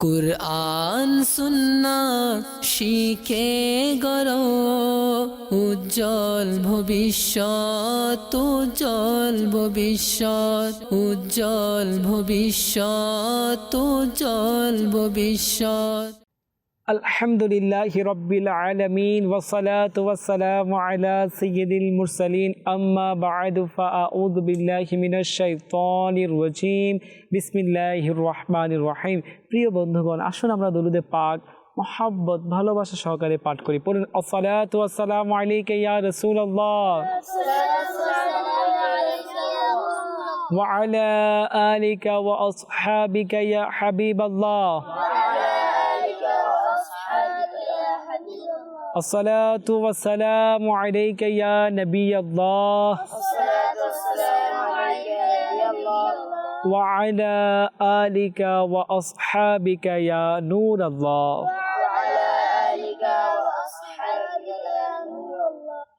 কুরআন সুন্না শিখে গর উজ্জ্বল ভবিষ্যৎ উজ্জ্বল ভবিষ্যৎ উজ্জ্বল ভবিষ্যৎ উজ্জ্বল ভবিষ্যৎ। الحمد لله رب العالمين والصلاة والسلام على سيد المرسلين أما بعد فأعوذ بالله من الشيطان الرجيم بسم الله الرحمن الرحيم প্রিয় বন্ধুগণ আসুন আমরা দরুদে পাক মহাব্বত ভালোবাসা সহকারে পাঠ করি পড়ুন আসসালাতু ওয়াসসালামু আলাইকা ইয়া রাসূলুল্লাহ وعلى آلك وأصحابك يا حبيب الله الصلاة والسلام عليك يا نبي الله وعلى آلك وأصحابك يا نور الله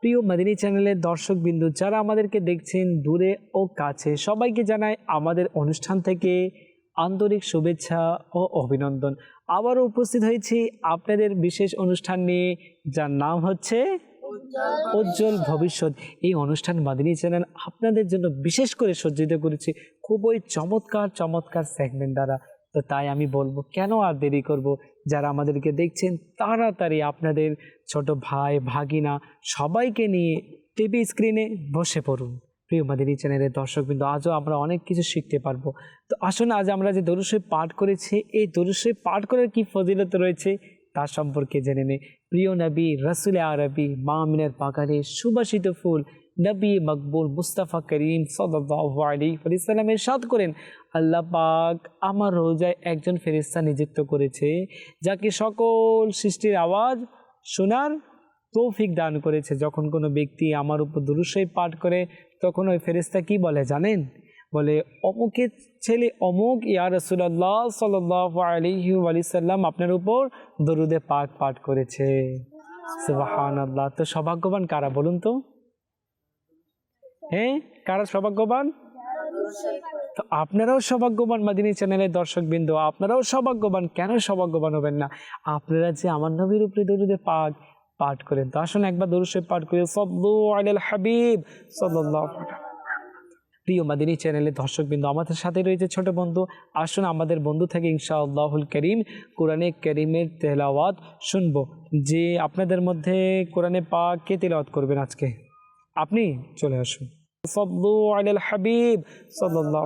প্রিয় মাদিনী চ্যানেলের দর্শক বিন্দু যারা আমাদেরকে দেখছেন দূরে ও কাছে সবাইকে জানাই আমাদের অনুষ্ঠান থেকে আন্তরিক শুভেচ্ছা ও অভিনন্দন। আবারও উপস্থিত হয়েছি আপনাদের বিশেষ অনুষ্ঠান নিয়ে, যার নাম হচ্ছে উজ্জ্বল ভবিষ্যৎ। এই অনুষ্ঠান মাদিনী চ্যানেল আপনাদের জন্য বিশেষ করে সজ্জিত করেছি খুবই চমৎকার চমৎকার সেগমেন্ট দ্বারা। তো তাই আমি বলব, কেন আর দেরি করব? যারা আমাদেরকে দেখছেন, তাড়াতাড়ি আপনাদের ছোট ভাই, ভাগিনা, সবাইকে নিয়ে টিভি স্ক্রিনে বসে পড়ুন। প্রিয় মাদিনী চ্যানেলের দর্শকবৃন্দ, আজও আমরা অনেক কিছু শিখতে পারব। তো আসুন, আজ আমরা যে দরুশে পাঠ করেছি, এই দরুশে পাঠ করার কি ফজিলত রয়েছে তার সম্পর্কে জেনে নেই প্রিয় নবী, রসুল আরবি, মা মিনার বাগানে সুবাসিত ফুল, নবী মকবুল মুস্তাফা করিম ওয়াসাল্লাম এরশাদ করেন, আল্লাহ পাক আমার রোজায় একজন ফেরিস্তা নিযুক্ত করেছে, যাকে সকল সৃষ্টির আওয়াজ শোনার তৌফিক দান করেছে। যখন কোনো ব্যক্তি আমার উপর দুরুশই পাঠ করে তখন ওই ফেরেশতা কি বলে জানেন? বলে অমুকের ছেলে অমুক, ইয়া রসুল্লাহ সাল্লাহ আলিসাল্লাম আপনার উপর দরুদে পাক পাঠ করেছে। তো সৌভাগ্যবান কারা বলুন তো? হ্যাঁ? কারা সৌভাগ্যবান? তো আপনারাও সৌভাগ্যবান মাদিনী চ্যানেলের দর্শকবৃন্দ, আপনারাও সৌভাগ্যবান। কেন সৌভাগ্যবান হবেন না? আপনারা যে আমার নবীর উপরে দরুদে পাক পাঠ করেন। তো আসুন একবার দরুশে পাঠ করে। আলাল হাবিব প্রিয় মাদিনী চ্যানেলের দর্শকবৃন্দ, আমাদের সাথে রয়েছে ছোট বন্ধু। আসুন আমাদের বন্ধু থেকে ইনশাআল্লাহুল করিম কোরআনে করিমের তেলাওয়াত শুনব। যে আপনাদের মধ্যে কোরআনে পা কে তেলাওয়াত করবেন আজকে? আপনি চলে আসুন। সব্দু আলাল হাবিব সাল্লাহ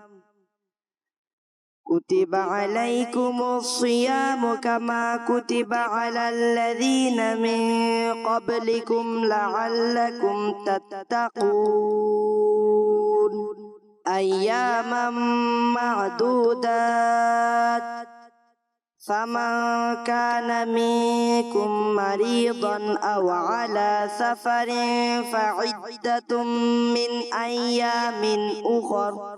كتب عليكم الصيام كما كتب على الذين من قبلكم لعلكم تتقون. أياما معدودات. فمن كان منكم مريضا أو على سفر فعدة من أيام أخر.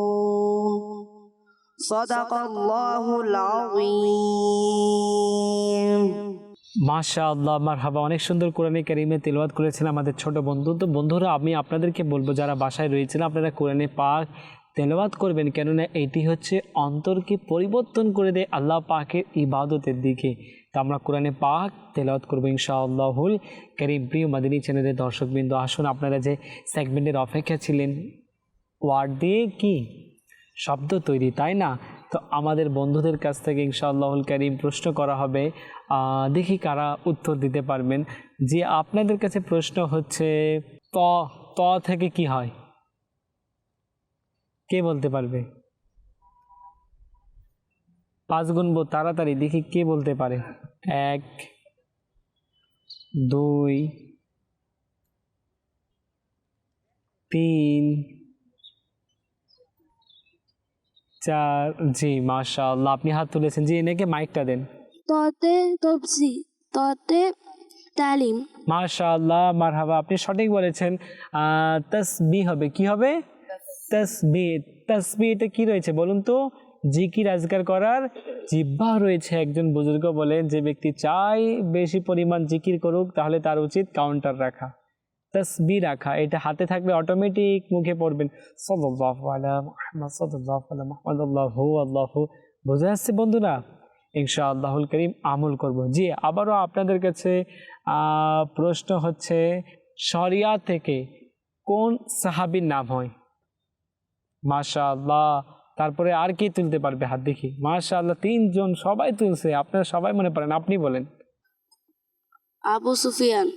সদাকাল্লাহুল আযীম মাশা আল্লাহ অনেক সুন্দর কোরআনে কারিমে তেলবাদ করেছেন আমাদের ছোট বন্ধু। তো বন্ধুরা, আমি আপনাদেরকে বলব, যারা বাসায় রয়েছেন, আপনারা কোরআনে পাক তেলাওয়াত করবেন, কেননা এটি হচ্ছে অন্তরকে পরিবর্তন করে দেয় আল্লাহ পাকের ইবাদতের দিকে। তো আমরা কোরআনে পাক তেলাওয়াত করব ইনশাআল্লাহুল কারিম। প্রিয় মাদিনী চ্যানেলের দর্শকবৃন্দ, আসুন আপনারা যে সেগমেন্টের অপেক্ষা ছিলেন ওয়ার্ড দিয়ে কি? শব্দ তৈরি, তাই না? তো আমাদের বন্ধুদের কাছ থেকে ইনশাআল্লাহুল করিম প্রশ্ন করা হবে দেখি কারা উত্তর দিতে পারবেন। যে আপনাদের কাছে প্রশ্ন হচ্ছে, ত ত থেকে কি হয়? কে বলতে পারবে? পাঁচ গুনবো তাড়াতাড়ি, দেখি কে বলতে পারে। এক, দুই, তিন চার জি মাশাআল্লাহ। আপনি হাত তুলেছেন। জি এনেকে মাইকটা দেন। ততে তপসি ততে তালিম। মাশাআল্লাহ মারহাবা। আপনি সঠিক বলেছেন। তসবি হবে। কি হবে? তসবি। তসবি এটা কি রয়েছে বলুন তো? জিকির আজগার করার জিব্বা রয়েছে। একজন বুজুর্গ বলেন যে ব্যক্তি চাই বেশি পরিমাণ জিকির করুক তাহলে তার উচিত কাউন্টার রাখা। তসবি রাখা, এটা হাতে থাকলে অটোমেটিক মুখে পড়বেন। আল্লাহু আল্লাহু। বোঝা যাচ্ছে বন্ধুরা? ইনশাআল্লাহুল করিম আমল করব। জি, আবারও আপনাদের কাছে প্রশ্ন হচ্ছে, শরিয়া থেকে কোন সাহাবীর নাম হয়? মাশাআল্লাহ, তারপরে আর কি তুলতে পারবে হাত দেখি। মাশাআল্লাহ, তিনজন সবাই তুলছে, আপনারা সবাই মনে পারেন আপনি বলেন। আবু সুফিয়ান,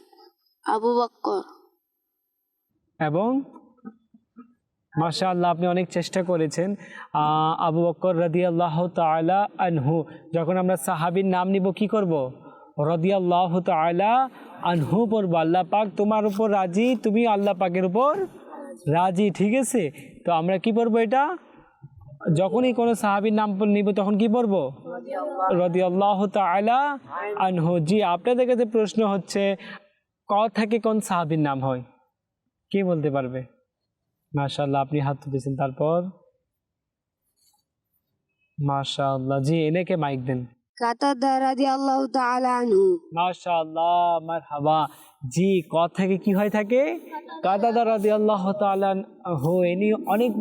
আবু বক্কর। এবং মাশাআল্লাহ আপনি অনেক চেষ্টা করেছেন আবু বকর রাদিয়াল্লাহ তাআলা আনহু। যখন আমরা সাহাবীর নাম নিব কি করব? রাদিয়াল্লাহ তাআলা আনহু পড়ব। আল্লাহ পাক তোমার উপর রাজি তুমি আল্লাহ পাকের উপর রাজি ঠিক আছে? তো আমরা কি পড়ব এটা? যখনই কোনো সাহাবীর নাম নিব তখন কি পড়ব? রাদিয়াল্লাহ তাআলা আনহু। জি আপনাদের কাছে প্রশ্ন হচ্ছে ক থেকে কোন সাহাবীর নাম হয়? কে বলতে পারবে? মাশাল্লাহ আপনি হাত তুলেছেন। তারপর? মাশাল্লাহ জি এনেকে মাইক দেন? জি, ক থেকে অনেক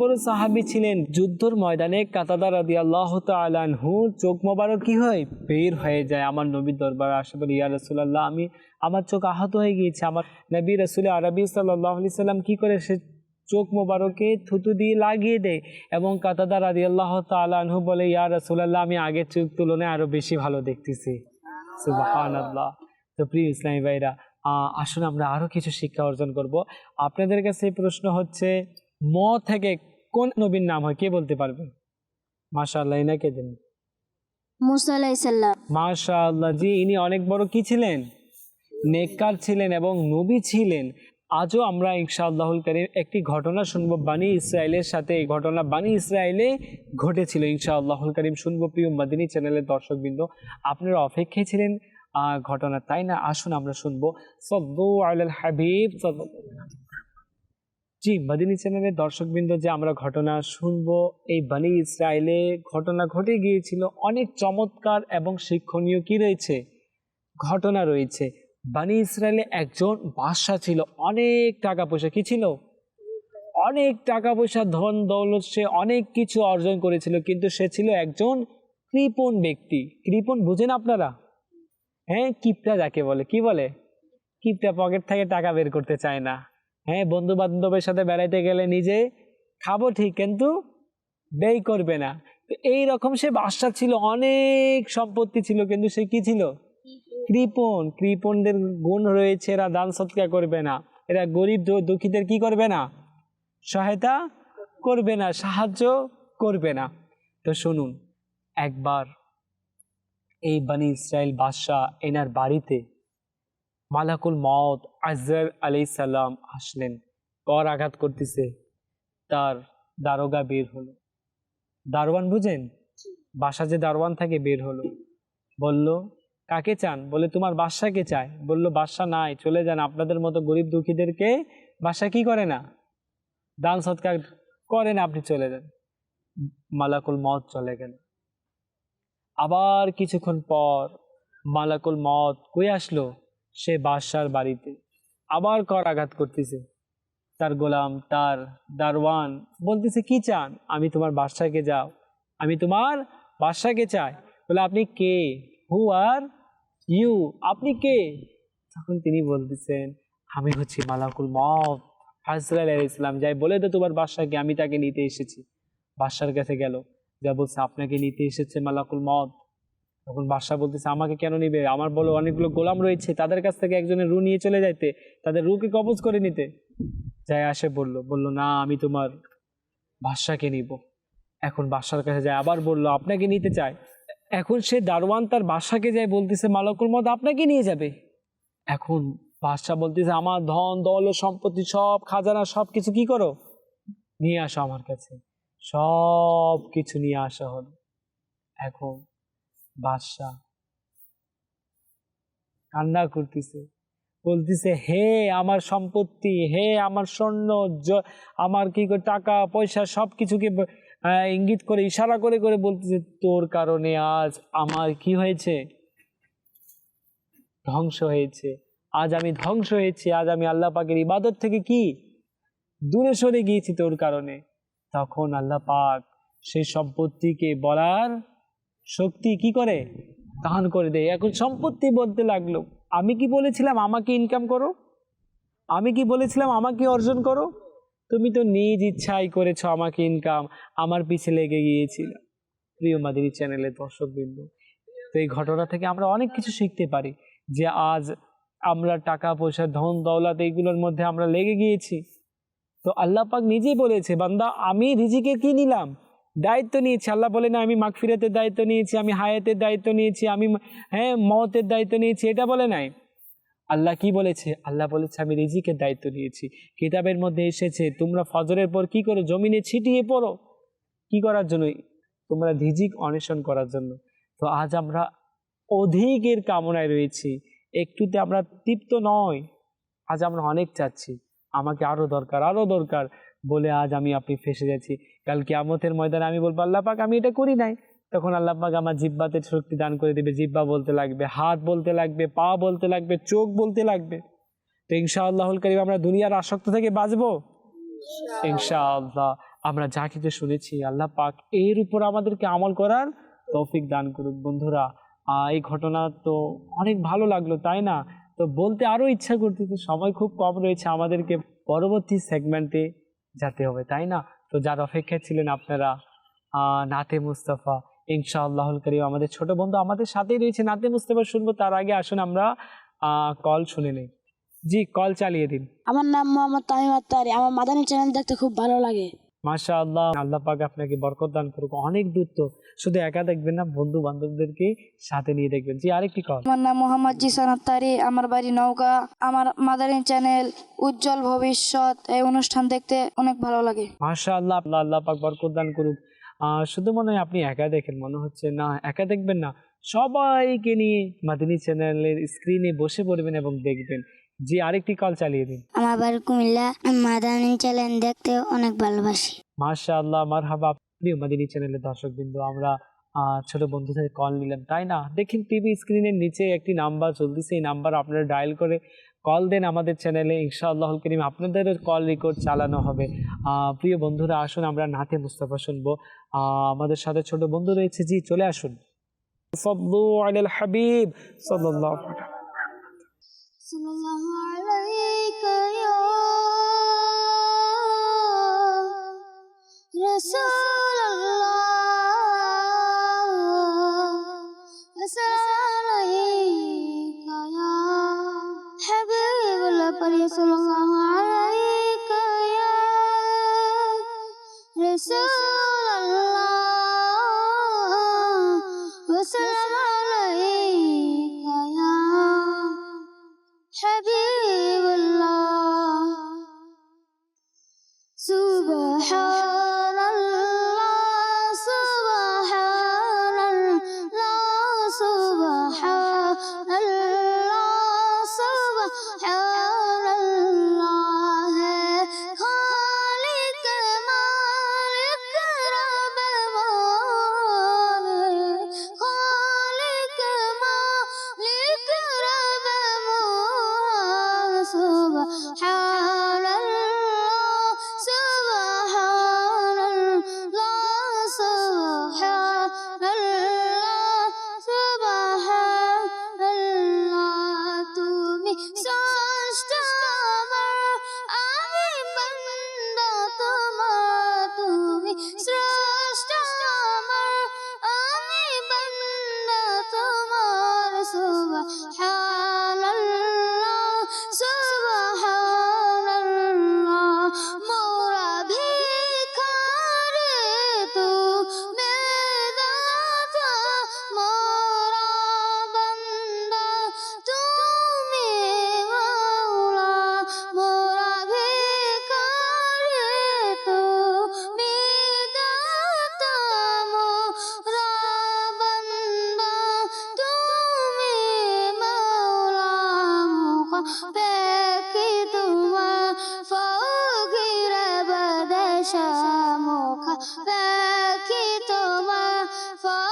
ছিলেন। যুদ্ধর ময়দানে কাতাদা রাদিয়াল্লাহু তাআলা হু চোখ মোবারক কি হয়? বের হয়ে যায় আমার নবীর দরবার। আসে বলে ইয়া রাসূলুল্লাহ, আমি, আমার চোখ আহত হয়ে গিয়েছে। আমার নবী রাসূল আরবি আলাইহি সাল্লাম কি করে সে চোখ মোবারকে থুতু দিয়ে লাগিয়ে দেয় এবং কাতাদা রাদিয়াল্লাহ তালানহু বলে ইয়া রাসূলুল্লাহ আমি আগের চোখ তুলনায় আরও বেশি ভালো দেখতেছি। তো প্রিয় ইসলামী ভাইরা আসুন আমরা আরও কিছু শিক্ষা অর্জন করব। আপনাদের কাছে প্রশ্ন হচ্ছে ম থেকে কোন নবীর নাম হয়? কে বলতে পারবেন? মাশাআল্লাহ ইনাকে দিন। মাশাআল্লাহ জি ইনি অনেক বড় কি ছিলেন? নেককার ছিলেন এবং নবী ছিলেন। আজও আমরা ইনশাআল্লাহুল করিম একটি ঘটনা শুনব বানি ইসরায়েলের সাথে। এই ঘটনা বানি ইসরায়েলে ঘটেছিল ইনশাআল্লাহুল করিম। শুনব প্রিয় মাদিনী চ্যানেলের দর্শকবৃন্দ, আপনারা অপেক্ষায় ছিলেন ঘটনা তাই না? আসুন আমরা শুনব। সদ্দু আলাল হাবিব জি, মাদিনী চ্যানেলের দর্শকবৃন্দ, যে আমরা ঘটনা শুনব, এই বানি ইসরায়েলে ঘটনা ঘটে গিয়েছিল। অনেক চমৎকার এবং শিক্ষণীয় কি রয়েছে? ঘটনা রয়েছে। বানি ইসরায়েলে একজন বাদশা ছিল। অনেক টাকা পয়সা কি ছিল? অনেক টাকা পয়সা ধন, দৌলত, সে অনেক কিছু অর্জন করেছিল, কিন্তু সে ছিল একজন কৃপণ ব্যক্তি। কৃপণ বুঝেন আপনারা? হ্যাঁ কিপটা যাকে বলে, কি বলে? কিপটা পকেট থেকে টাকা বের করতে চায় না। হ্যাঁ বন্ধু বান্ধবের সাথে বেড়াইতে গেলে নিজে খাব ঠিক, কিন্তু ব্যয় করবে না। তো এই রকম সে বাদশা ছিল, অনেক সম্পত্তি ছিল, কিন্তু সে কি ছিল? কৃপণ, কৃপণদের গুণ রয়েছে, এরা দান সৎকার করবে না। এরা গরিব দুঃখীদের কি করবে না? সহায়তা করবে না, সাহায্য করবে না। তো শুনুন, একবার এই বানি ইসরায়েল বাদশাহ এনার বাড়িতে মালাকুল মত আজর আলি সাল্লাম আসলেন। কর আঘাত করতেছে, তার দারোগা বের হলো। দারোয়ান বুঝেন? বাসা যে দারোয়ান থাকে বের হলো। বলল কাকে চান? বলে, তোমার বাদশাকে চায় বলল, বাদশা নাই, চলে যান। আপনাদের মতো গরিব দুঃখীদেরকে বাদশা কি করে না? দান সৎকার করে না আপনি চলে যান। মালাকুল মত চলে গেল। আবার কিছুক্ষণ পর মালাকুল মত কই আসলো? সে বাদশার বাড়িতে। আবার কর আঘাত করতেছে। তার গোলাম, তার দারওয়ান বলতেছে, কি চান? আমি তোমার বাদশাকে যাও। আমি তোমার বাদশাকে চাই। বলে, আপনি কে? হু আর ইউ আপনি কে? তখন তিনি বলতেছেন, আমি হচ্ছি মালাকুল মত হাজরা ইসলাম যাই বলে তো তোমার বাদশাকে, আমি তাকে নিতে এসেছি। বাদশার কাছে গেল, যা বলছে, আপনাকে নিতে এসেছে মালাকুল মদ তখন বাদশাহ বলতেছে, আমাকে কেন নিবে? আমার বলো, অনেকগুলো গোলাম রয়েছে, তাদের কাছ থেকে একজনের রু নিয়ে চলে যাইতে, তাদের রুকে কবজ করে নিতে। যায় আসে বলল বলল, না, আমি তোমার বাদশাকে নিব। এখন বাদশার কাছে যায়, আবার বলল, আপনাকে নিতে চায় এখন সে দারোয়ান তার বাদশাকে যায় বলতেছে, মালাকুল মদ আপনাকে নিয়ে যাবে। এখন বাদশাহ বলতেছে, আমার ধন দল সম্পত্তি সব, খাজানা সব কিছু কি করো? নিয়ে আসো আমার কাছে। সব কিছু নিয়ে আসা হলো। এখন বাদশাহ কান্না করতেছে, বলতেছে, হে আমার সম্পত্তি, হে আমার স্বর্ণ আমার কি টাকা, পয়সা সব কিছুকে ইঙ্গিত করে, ইশারা করে করে বলতেছে, তোর কারণে আজ আমার কি হয়েছে? ধ্বংস হয়েছে। আজ আমি ধ্বংস হয়েছি। আজ আমি আল্লাহ পাকের ইবাদত থেকে কি? দূরে সরে গিয়েছি তোর কারণে। তখন আল্লাহ পাক সেই সম্পত্তিকে বলার শক্তি কি করে? দান করে দেয়। এখন সম্পত্তি বলতে লাগল, আমি কি বলেছিলাম আমাকে ইনকাম করো? আমি কি বলেছিলাম আমাকে অর্জন করো? তুমি তো নিজ ইচ্ছাই করেছ আমাকে ইনকাম আমার পিছে লেগে গিয়েছিল। প্রিয় মাদিনী চ্যানেলের দর্শকবৃন্দ, তো এই ঘটনা থেকে আমরা অনেক কিছু শিখতে পারি যে আজ আমরা টাকা, পয়সা, ধন, দৌলত এইগুলোর মধ্যে আমরা লেগে গিয়েছি। তো আল্লাহ পাক নিজেই বলেছে, বান্দা, আমি রিজিকে কি নিলাম? দায়িত্ব নিয়েছি। আল্লাহ বলে, না, আমি মাগফিরাতের দায়িত্ব নিয়েছি, আমি হায়াতের দায়িত্ব নিয়েছি, আমি হ্যাঁ মতের দায়িত্ব নিয়েছি। এটা বলে নাই। আল্লাহ কি বলেছে? আল্লাহ বলেছে, আমি রিজিকের দায়িত্ব নিয়েছি। কিতাবের মধ্যে এসেছে, তোমরা ফজরের পর কি করো? জমিনে ছিটিয়ে পড়ো। কি করার জন্য? তোমরা রিজিক অন্বেষণ করার জন্য। তো আজ আমরা অধিকের কামনায় রয়েছি। একটুতে আমরা তৃপ্ত নয় আজ আমরা অনেক চাচ্ছি। আমাকে আরও দরকার আরও দরকার বলে আজ আমি, আপনি ফেসে যাচ্ছি। কাল কিয়ামতের ময়দানে আমি বলব, আল্লাহ পাক, আমি এটা করি নাই। তখন আল্লাহ পাক আমার জিব্বাতে শক্তি দান করে দেবে। জিব্বা বলতে লাগবে হাত বলতে লাগবে পা বলতে লাগবে চোখ বলতে লাগবে। তো ইনশাআল্লাহুল করিম আমরা দুনিয়ার আসক্ত থেকে বাঁচবো? ইনশাআল্লাহ। আমরা যা কিছু শুনেছি আল্লাহ পাক এর উপর আমাদেরকে আমল করার তৌফিক দান করুক। বন্ধুরা এই ঘটনা তো অনেক ভালো লাগল তাই না? তো বলতে আরও ইচ্ছা করতেছে সময় খুব কম রয়েছে আমাদেরকে পরবর্তী সেগমেন্টে যেতে হবে তাই না? তো যার অপেক্ষায় ছিলেন আপনারা নাতে মুস্তাফা। ইনশাআল্লাহুল করিম। আমাদের ছোট বন্ধু আমাদের সাথেই রয়েছে। নাতে মুস্তাফা শুনব তার আগে আসুন আমরা কল শুনে নেই। জি কল চালিয়ে দিন। আমার নাম মোহাম্মদ তামিম আত্তারি। আমার মাদানী চ্যানেল দেখতে খুব ভালো লাগে। মাশা আল্লাহ আল্লাহ পাক আপনাকে বরকত দান করুক। অনেক দূর তো। শুধু একা দেখবেন না বন্ধু বান্ধবদেরকে সাথে নিয়ে দেখবেন। জি আরেকটি কল আমার নাম মোহাম্মদ জিসান আত্তারি। আমার বাড়ি নওগাঁ। আমার মাদারিন চ্যানেল উজ্জ্বল ভবিষ্যৎ এই অনুষ্ঠান দেখতে অনেক ভালো লাগে। মাশা আল্লাহ আল্লাহ আল্লাহ পাক বরকত দান করুক। শুধু মনে হয় আপনি একা দেখেন মনে হচ্ছে না একা দেখবেন না। সবাইকে নিয়ে মাদিনী চ্যানেলের স্ক্রিনে বসে পড়বেন এবং দেখবেন। জি আরেকটি কল চালিয়ে দিন। আমার বাড়ি কুমিল্লা মাদানী চ্যানেল দেখতে অনেক ভালোবাসি। মাশা আল্লাহ আমার হাবা প্রিয় মাদিনী চ্যানেলের দর্শক দর্শকবৃন্দ আমরা ছোট বন্ধু থেকে কল নিলাম তাই না? দেখেন টিভি স্ক্রিনের নিচে একটি নাম্বার চলতেছে এই নাম্বার আপনারা ডায়াল করে কল দেন আমাদের চ্যানেলে ইনশাআল্লাহ করিম আপনাদেরও কল রেকর্ড চালানো হবে। প্রিয় বন্ধুরা, আসুন আমরা নাতে মুস্তাফা শুনব। আমাদের সাথে ছোট বন্ধু রয়েছে জি, চলে আসুন। হাবিব, সাল্লাল্লাহু তোমার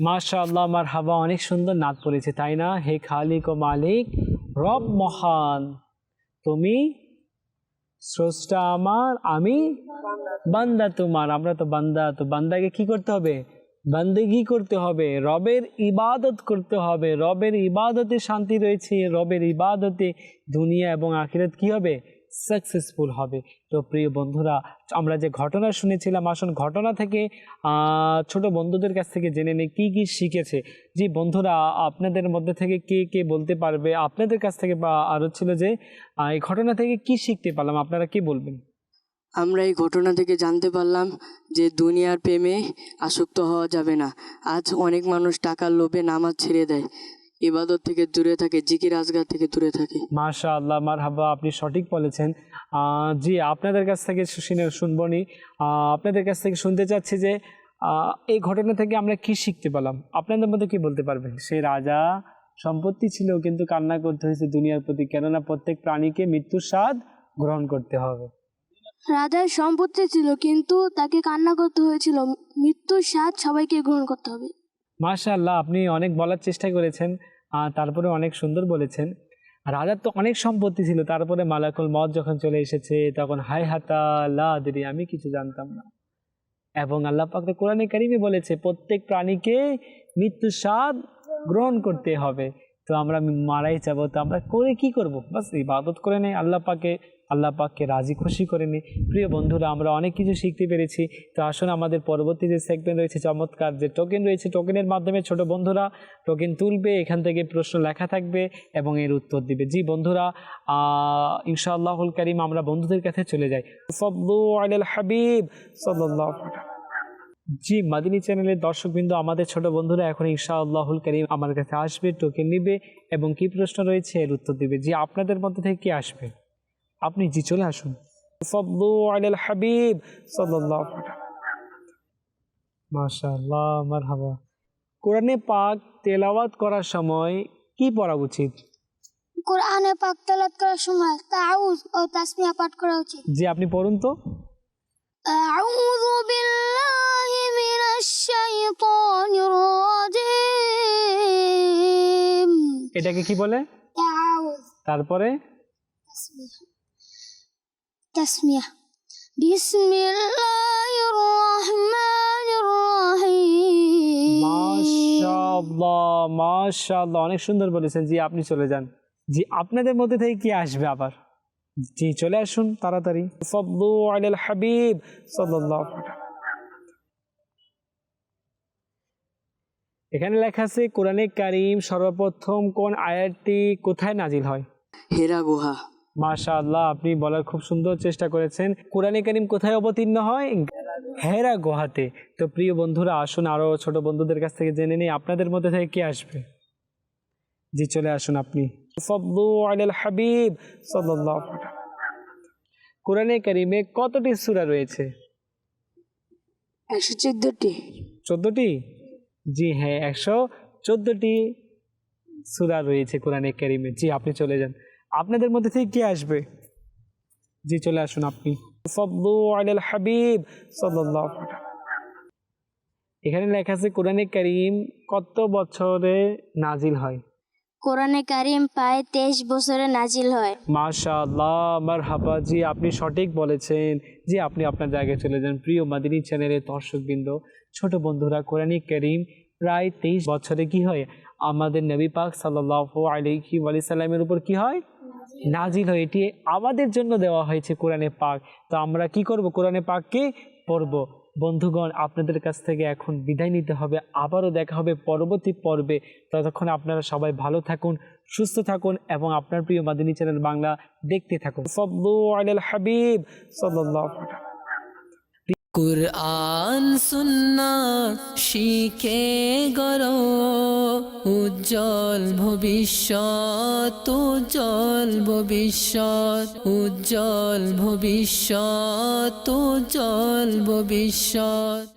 মাশা আল্লাহ আমার হাবা অনেক সুন্দর নাচ পড়েছে, তাই না? হে খালিক ও মালিক, রব মহান, তুমি স্রষ্টা আমার, আমি বান্দা তোমার, আমরা তো বান্দা, তো বান্দাকে কি করতে হবে? বান্দেগি করতে হবে, রবের ইবাদত করতে হবে, রবের ইবাদতে শান্তি রয়েছে, রবের ইবাদতে দুনিয়া এবং আখিরাত কি হবে? সাকসেসফুল হবে। তো প্রিয় বন্ধুরা, আমরা যে ঘটনা শুনেছিলাম, আসুন ঘটনা থেকে ছোট বন্ধুদের কাছ থেকে জেনে নিই কী কী শিখেছে। যে বন্ধুরা, আপনাদের মধ্যে থেকে কে কে বলতে পারবে? আপনাদের কাছ থেকে বা আরও ছিল যে এই ঘটনা থেকে কি শিখতে পারলাম? আপনারা কি বলবেন? আমরা এই ঘটনা থেকে জানতে পারলাম যে দুনিয়ার প্রেমে আসক্ত হওয়া যাবে না। আজ অনেক মানুষ টাকার লোভে নামাজ ছেড়ে দেয়। ইবাদত থেকে দূরে থাকে জিকির আজগার থেকে দূরে থাকে। মাশা আল্লাহ মার হাবা আপনি সঠিক বলেছেন। জি আপনাদের কাছ থেকে শুনে শুনব নি আহ, আপনাদের কাছ থেকে শুনতে চাচ্ছি যে এই ঘটনা থেকে আমরা কি শিখতে পেলাম? আপনাদের মধ্যে কি বলতে পারবেন? সে রাজা সম্পত্তি ছিল কিন্তু কান্না করতে হয়েছে দুনিয়ার প্রতি কেননা প্রত্যেক প্রাণীকে মৃত্যুর স্বাদ গ্রহণ করতে হবে। রাজার সম্পত্তি ছিল কিন্তু তাকে কান্না করতে হয়েছিল। মৃত্যুর স্বাদ সবাইকে গ্রহণ করতে হবে। মাশা আল্লাহ আপনি অনেক বলার চেষ্টা করেছেন তারপরে অনেক সুন্দর বলেছেন। রাজার তো অনেক সম্পত্তি ছিল, তারপরে মালাকুল মদ যখন চলে এসেছে, তখন হাই হাতা লা আমি কিছু জানতাম না। এবং আল্লাহ পাক কোরআনে কারিমে বলেছে, প্রত্যেক প্রাণীকে মৃত্যুর স্বাদ গ্রহণ করতে হবে। তো আমরা মারাই যাব, তো আমরা করে কি করব? বাস, ইবাদত করে নেই, আল্লাহ পাকে আল্লাহ পাককে রাজি খুশি করে নিই প্রিয় বন্ধুরা, আমরা অনেক কিছু শিখতে পেরেছি। তো আসুন আমাদের পরবর্তী যে সেগমেন্ট রয়েছে, চমৎকার যে টোকেন রয়েছে টোকেনের মাধ্যমে ছোট বন্ধুরা টোকেন তুলবে, এখান থেকে প্রশ্ন লেখা থাকবে এবং এর উত্তর দিবে। জি বন্ধুরা ইনশাআল্লাহুল করিম, আমরা বন্ধুদের কাছে চলে যাই। হাবিব আলাইহি জি, মাদিনী চ্যানেলের দর্শকবৃন্দ, আমাদের ছোট বন্ধুরা এখন ইনশাআল্লাহুল করিম আমার কাছে আসবে টোকেন নিবে এবং কি প্রশ্ন রয়েছে এর উত্তর দিবে। জি, আপনাদের মধ্যে থেকে কি আসবে? আপনি জি চলে আসুন। হাবিব আলাইহি মারহাবা। কোরআনে পাক তেলাওয়াত করার সময় কি পড়া উচিত? কোরআনে পাক তেলাওয়াত করার সময় তাউজ ও তাসমিয়া পাঠ করা উচিত। জি আপনি পড়ুন তো। আউযু বিল্লাহি মিনাশ শাইতানির রাজিম। এটাকে কি বলে? তাউজ। তারপরে? তাসমিয়া। বিসমিল্লাহির রহমানির রহিম মাশাআল্লাহ মাশাআল্লাহ। অনেক সুন্দর বলেছেন জি আপনি চলে যান। জি আপনাদের মধ্যে থেকে কি আসবে আবার? জি চলে আসুন তাড়াতাড়ি। সল্লু আলাল হাবিব সাল্লাল্লাহু আলাইহি এখানে লেখা আছে কোরআনে কারিম সর্বপ্রথম কোন আয়াতটি কোথায় নাজিল হয়? হেরা গুহা। মাশাআল্লাহ আপনি বলার খুব সুন্দর চেষ্টা করেছেন। কোরআনে কারিম কোথায় অবতীর্ণ হয়? হেরা গুহাতে। তো প্রিয় বন্ধুরা আসুন আরও ছোট বন্ধুদের কাছ থেকে জেনে নিই আপনাদের মধ্যে থেকে কে আসবে? জি চলে আসুন আপনি। হাবিব কোরআনে কারিমে কতটি সুরা রয়েছে? একশো চোদ্দটি। চোদ্দটি? জি হ্যাঁ একশো চোদ্দটি সুরা রয়েছে কোরআনে কারিমে। জি আপনি চলে যান। আপনাদের মধ্যে থেকে কে আসবে? জি চলে আসুন আপনি। সল্লু আলাল হাবিব সাল্লাল্লাহু এখানে লেখা আছে কোরআনে করিম কত বছরে নাজিল হয়? কোরআনে কারিম প্রায় তেইশ বছরে নাজিল হয়। মাশাআল্লাহ আমার জি আপনি সঠিক বলেছেন। জি আপনি আপনার জায়গায় চলে যান। প্রিয় মাদিনী চ্যানেলের দর্শকবৃন্দ ছোট বন্ধুরা কোরআনিক করিম প্রায় তেইশ বছরে কি হয়? আমাদের নবী পাক সাল্লাহ আলহি আলি সাল্লামের উপর কি হয়? নাজিল হয়, এটি আমাদের জন্য দেওয়া হয়েছে কোরআনে পাক। তো আমরা কি করব? কোরআনে পাককে পড়ব। বন্ধুগণ, আপনাদের কাছ থেকে এখন বিদায় নিতে হবে। আবারও দেখা হবে পরবর্তী পর্বে। ততক্ষণ আপনারা সবাই ভালো থাকুন, সুস্থ থাকুন এবং আপনার প্রিয় মাদিনী চ্যানেল বাংলা দেখতে থাকুন। সব্বু আল হাবিব ওয়াসাল্লাম। কুরআন সুন্না শিখে গর উজ্জ্বল ভবিষ্যৎ উজ্জ্বল ভবিষ্যৎ উজ্জ্বল ভবিষ্যৎ উজ্জ্বল ভবিষ্যৎ।